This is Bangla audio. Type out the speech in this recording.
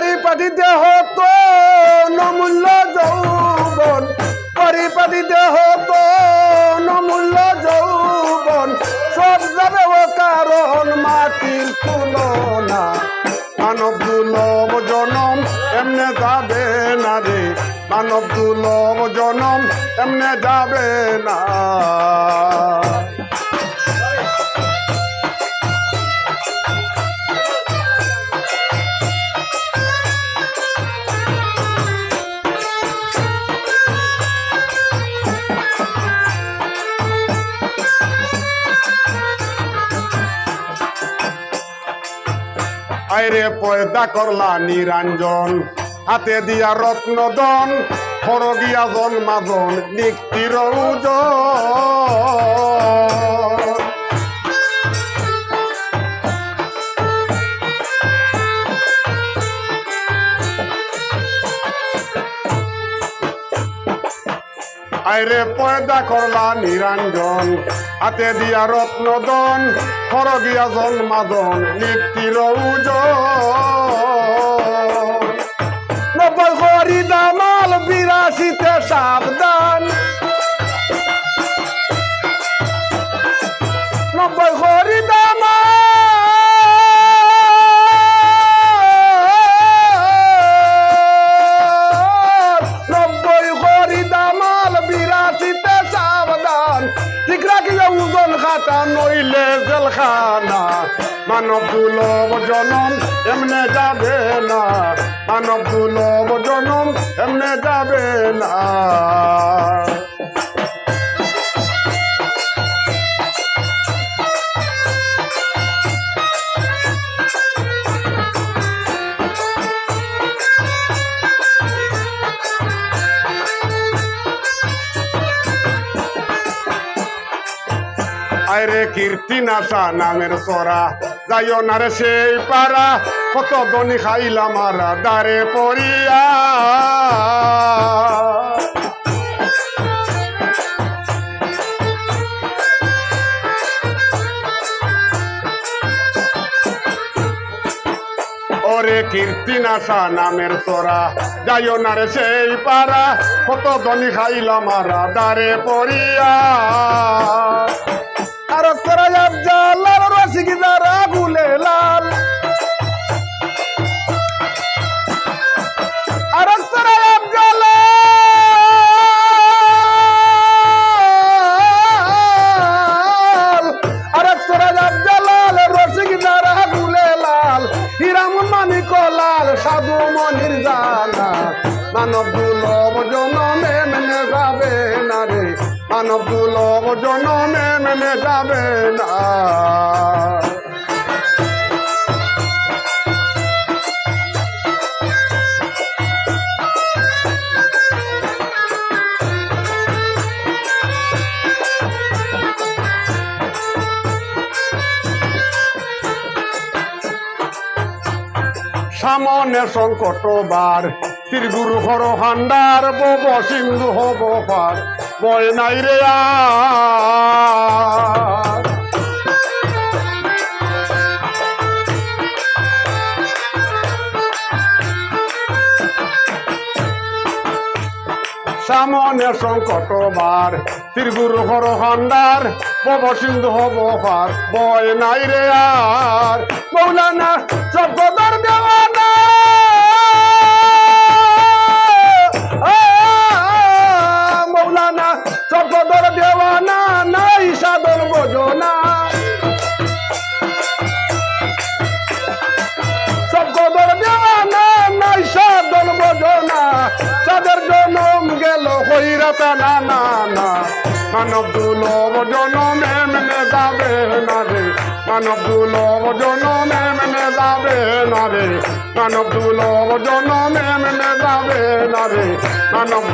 পরিপাটিতে হতো নমূল্য যৌবন। পরিপাটিতে হতো নমূল্য যৌবন। সব যাবে ও কারণ মাটির তুলনা। মানব দুলভ জনম এমনে যাবে না রে। মানব দুলভ জনম এমনে যাবে না। আইরে পয়দা করলা নিরঞ্জন। হাতে দিয়া রত্নদন হর দিয়া জন্মাজন নিক্তির আইরে পয়দা করলা নিরঞ্জন হাতে দিয়া রত্নদন খর দিয়া জন্মাদন নিক্তির ওজন মানব দুলব জনম এমনে যাবে না। মানব দুলব জনম এমনে যাবে না। আইরে কীর্তি নাশা, নামের সরা। যাইও না রে সেই পারা কত দনি খাইলাম মারা দারে পড়িয়া। ওরে কীর্তি নাশা, নামের তোরা যাইও না রে সেই পারা কত দনি খাইলাম মারা দারে পড়িয়া। মানব দুলভ জনমে মেনে যাবে না রে। মানব দুলভ জনমে মেনে যাবে না। সামনে সংকট বার। ত্রিগুরু হর হান্ডার বব সিন্ধু হব পার। বয় নাই রে সামনে সংকট বার ত্রিগুরু হর হান্ডার বব সিন্ধু হব পার। বয় নাই রে আর। মৌলানা জগদর দেওয়ানা হইরাতা না না। না মানব দুলভ জনম এমনে যাবে না রে। মানব দুলভ জনম এমনে যাবে না রে। মানব দুলভ জনম এমনে যাবে না রে। মানব